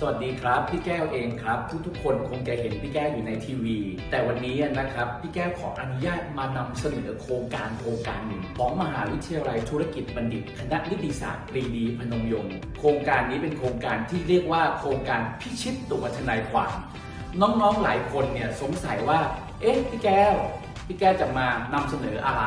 สวัสดีครับ พี่แก้วเองครับ ทุกๆคนคงจะเห็นพี่แก้วอยู่ในทีวี แต่วันนี้นะครับ พี่แก้วขออนุญาตมานำเสนอโครงการโครงการหนึ่งของมหาวิทยาลัยธุรกิจบัณฑิตคณะนิติศาสตร์ปรีดีพนมยงค์โครงการนี้เป็นโครงการที่เรียกว่าโครงการพิชิตตัวทนายความน้องๆหลายคนเนี่ยสงสัยว่า เอ๊ะพี่แก้วพี่แก้วจะมานำเสนออะไร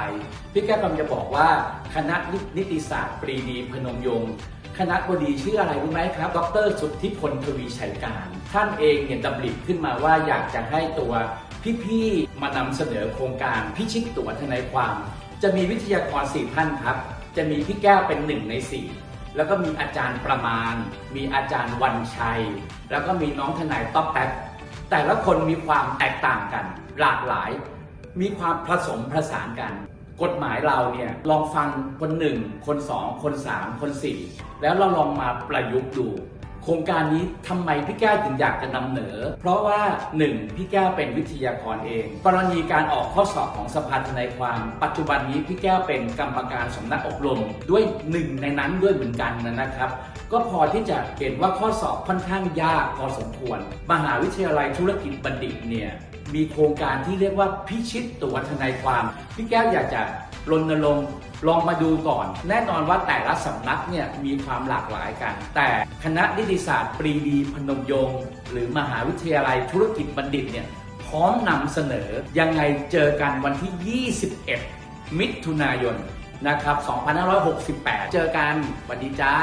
พี่แก้วกำลังจะบอกว่าคณะนิติศาสตร์ปรีดีพนมยงค์ คณะบดีชื่ออะไรรู้ไหมครับ ดรสุทธิพลทวีชัยการ ท่านเองเนี่ยดำริขึ้นมาว่าอยากจะให้ตัวพี่ๆ มานำเสนอโครงการพิชิตตัวทนายความ จะมีวิทยากรสี่ท่านครับ จะมีพี่แก้วเป็นหนึ่งในสี่แล้วก็มีอาจารย์ประมาณ มีอาจารย์วันชัย แล้วก็มีน้องทนายต๊อกแป๊กแต่ละคนมีความแตกต่างกัน หลากหลาย มีความผสมผสานกัน กฎหมายเราเนี่ยลองฟังคนหนึ่งคนสองคนสามคนสี่แล้วเราลองมาประยุกต์ดู โครงการนี้ทำไมพี่แก้วถึงอยากจะนำเหนอ เพราะว่าหนึ่งพี่แก้วเป็นวิทยากรเอง กรณีการออกข้อสอบของสภาทนายความ ปัจจุบันนี้พี่แก้วเป็นกรรมการสำนักอบรมด้วยหนึ่งในนั้นด้วยเหมือนกันนะครับ ก็พอที่จะเห็นว่าข้อสอบค่อนข้างยากพอสมควร มหาวิทยาลัยธุรกิจบัณฑิตเนี่ย มีโครงการที่เรียกว่าพิชิตตัวทนายความพี่แก้วอยากจะรณรงค์ลองมาดูก่อน แน่นอนว่าแต่ละสำนักเนี่ยมีความหลากหลายกัน แต่คณะนิติศาสตร์ปรีดีพนมยงค์หรือมหาวิทยาลัยธุรกิจบัณฑิตเนี่ยพร้อมนำเสนอยังไงเจอกันวันที่ 21 มิถุนายนนะครับ 2568 เจอกันสวัสดีจ้า